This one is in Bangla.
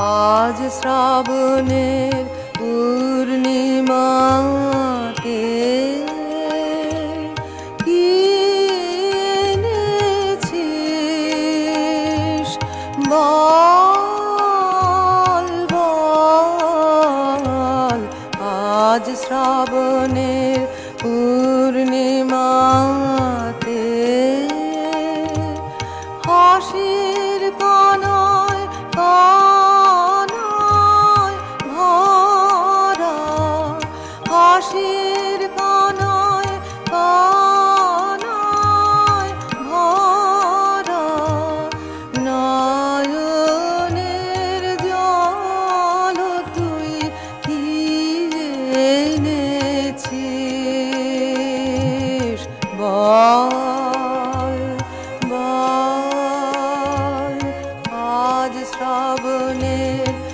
আজ শ্রাবণের পূর্ণিমাতে কি এনেছিস? বল বল আজ শ্রাবণের পূর্ণিমাতে হাসির কানায় বল বল আজ শ্রাবণের